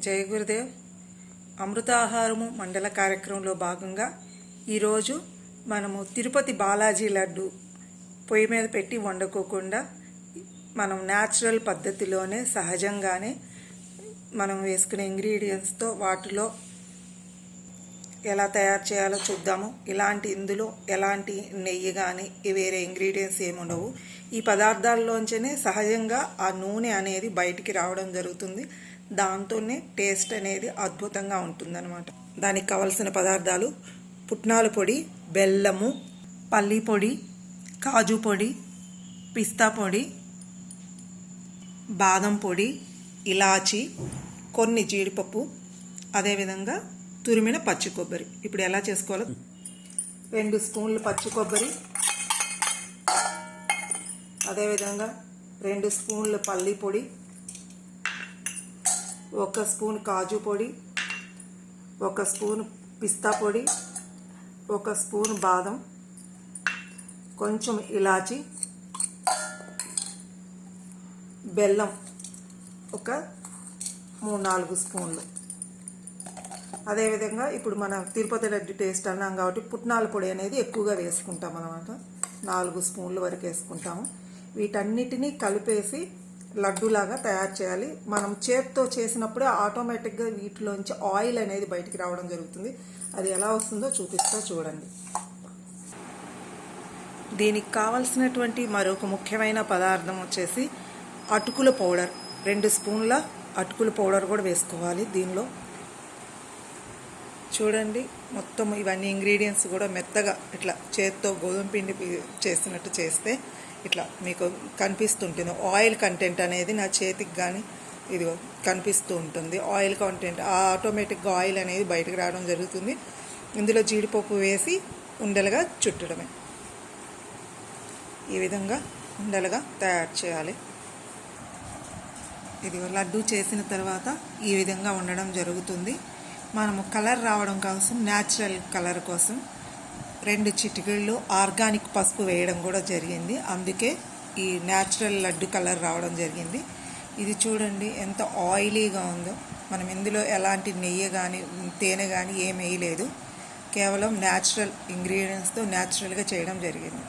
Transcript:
జై గురుదేవ్. అమృతాహారము మండల కార్యక్రమంలో భాగంగా ఈరోజు మనము తిరుపతి బాలాజీ లడ్డు పొయ్యి మీద పెట్టి వండుకోకుండా మనం న్యాచురల్ పద్ధతిలోనే సహజంగానే మనం వేసుకునే ఇంగ్రీడియంట్స్తో వాటిలో ఎలా తయారు చేయాలో చూద్దాము. ఇలాంటి ఇందులో ఎలాంటి నెయ్యి కానీ వేరే ఇంగ్రీడియంట్స్ ఏముండవు ఈ పదార్థాల్లోంచనే సహజంగా ఆ నూనె అనేది బయటికి రావడం జరుగుతుంది. దాంతోనే టేస్ట్ అనేది అద్భుతంగా ఉంటుందన్నమాట. దానికి కావలసిన పదార్థాలు పుట్నాల పొడి బెల్లము పల్లి పొడి కాజు పొడి పిస్తా పొడి బాదం పొడి ఇలాచి కొన్ని జీడిపప్పు అదేవిధంగా తురిమిన పచ్చి కొబ్బరి. ఇప్పుడు ఎలా చేసుకోవాలో రెండు స్పూన్లు పచ్చి కొబ్బరి అదేవిధంగా రెండు స్పూన్లు పల్లి పొడి ఒక స్పూన్ కాజు పొడి ఒక స్పూన్ పిస్తా పొడి ఒక స్పూన్ బాదం కొంచెం ఇలాచి బెల్లం ఒక మూడు నాలుగు స్పూన్లు. అదేవిధంగా ఇప్పుడు మనం తిరుపతి లడ్డు టేస్ట్ అన్నాం కాబట్టి పుట్నాల పొడి అనేది ఎక్కువగా వేసుకుంటాం అనమాట నాలుగు స్పూన్ల వరకు వేసుకుంటాము. వీటన్నిటినీ కలిపేసి లడ్డూలాగా తయారు చేయాలి. మనం చేత్తో చేసినప్పుడే ఆటోమేటిక్గా వీటిలోంచి ఆయిల్ అనేది బయటికి రావడం జరుగుతుంది. అది ఎలా వస్తుందో చూపిస్తా చూడండి. దీనికి కావలసినటువంటి మరొక ముఖ్యమైన పదార్థం వచ్చేసి అటుకుల పౌడర్. రెండు స్పూన్ల అటుకుల పౌడర్ కూడా వేసుకోవాలి దీనిలో. చూడండి మొత్తం ఇవన్నీ ఇంగ్రీడియంట్స్ కూడా మెత్తగా ఇట్లా చేత్తో గోధుమ పిండి చేసినట్టు చేస్తే ఇట్లా మీకు కనిపిస్తుంటుంది. ఆయిల్ కంటెంట్ అనేది నా చేతికి కానీ ఇది కనిపిస్తూ ఉంటుంది. ఆయిల్ కంటెంట్ ఆ ఆటోమేటిక్గా ఆయిల్ అనేది బయటకు రావడం జరుగుతుంది. ఇందులో జీడిపప్పు వేసి ఉండలుగా చుట్టడమే. ఈ విధంగా ఉండలుగా తయారు చేయాలి. ఇది లడ్డు చేసిన తర్వాత ఈ విధంగా ఉండడం జరుగుతుంది. మనము కలర్ రావడం కోసం న్యాచురల్ కలర్ కోసం రెండు చిటికళ్ళు ఆర్గానిక్ పసుపు వేయడం కూడా జరిగింది. అందుకే ఈ న్యాచురల్ లడ్డు కలర్ రావడం జరిగింది. ఇది చూడండి ఎంత ఆయిలీగా ఉందో. మనం ఇందులో ఎలాంటి నెయ్యి కానీ తేనె కానీ ఏం వేయలేదు. కేవలం న్యాచురల్ ఇంగ్రీడియంట్స్తో న్యాచురల్గా చేయడం జరిగింది.